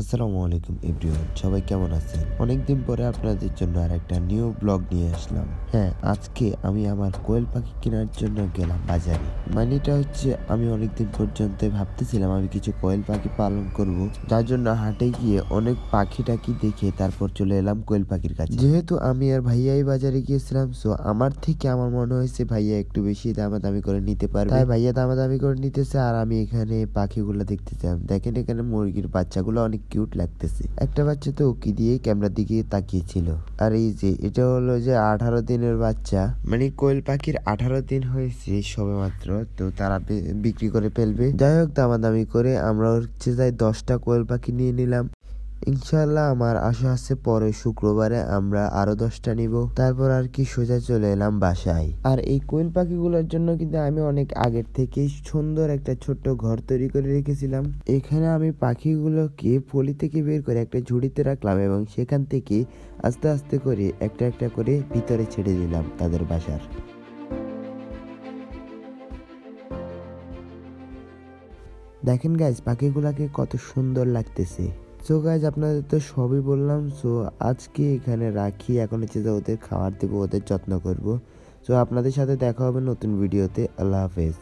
আসসালামু আলাইকুম এভরিওয়ান, সবাই কেমন আছেন? অনেকদিন পরে আপনাদের জন্য আর একটা নিউ ব্লগ নিয়ে আসলাম। হ্যাঁ আজকে আমি আমার কোয়েল পাখি কেনার জন্য গেলাম বাজারে। মানিটা হচ্ছে আমি অনেকদিন পর্যন্ত ভাবতেছিলাম আমি কিছু কোয়েল পাখি পালন করব। যার জন্য হাটে গিয়ে অনেক পাখি টাকি দেখে তারপর চলে এলাম কোয়েল পাখির কাছে। যেহেতু আমি আর ভাইয়াই বাজারে গিয়েছিলাম সো আমার থেকে আমার মনে হয়েছে ভাইয়া একটু বেশি দামাদামি করে নিতে পারবে। তাই ভাইয়া দামাদামি করে নিতেছে আর আমি এখানে পাখিগুলো দেখতেছিলাম। দেখেন এখানে মুরগির বাচ্চাগুলো অনেক কিউট লাগতেছে। একটা বাচ্চা তো উকি দিয়ে ক্যামেরার দিকে তাকিয়েছিল। আর এই যে, এটা হলো যে আঠারো দিনের বাচ্চা। মানে কোয়েল পাখির আঠারো দিন হয়েছে সবে মাত্র তো তারা বিক্রি করে ফেলবে। যাই হোক দামাদামি করে আমরা হচ্ছে যাই দশটা কোয়েল পাখি নিয়ে নিলাম। ইনশাল্লাহ আমার আশা আছে পরে শুক্রবারে আমরা আরও দশটা নিব। তারপর আর কি সোজা চলে এলাম বাসায়। আর এই কোয়েল পাখিগুলোর জন্য কিন্তু আমি অনেক আগের থেকেই সুন্দর একটা ছোট্ট ঘর তৈরি করে রেখেছিলাম। এখানে আমি পাখিগুলোকে পলি থেকে বের করে একটা ঝুড়িতে রাখলাম এবং সেখান থেকে আস্তে আস্তে করে একটা একটা করে ভিতরে ছেড়ে দিলাম তাদের বাসার। দেখেন গাইজ পাখিগুলাকে কত সুন্দর লাগতেছে। সো গাইজ আপনাদের তো সবই বললাম সো আজকে এখানে রাখি। এখন হচ্ছে যে ওদের খাবার দেবো, ওদের যত্ন করব। সো আপনাদের সাথে দেখা হবে নতুন ভিডিওতে আল্লাহ হাফেজ।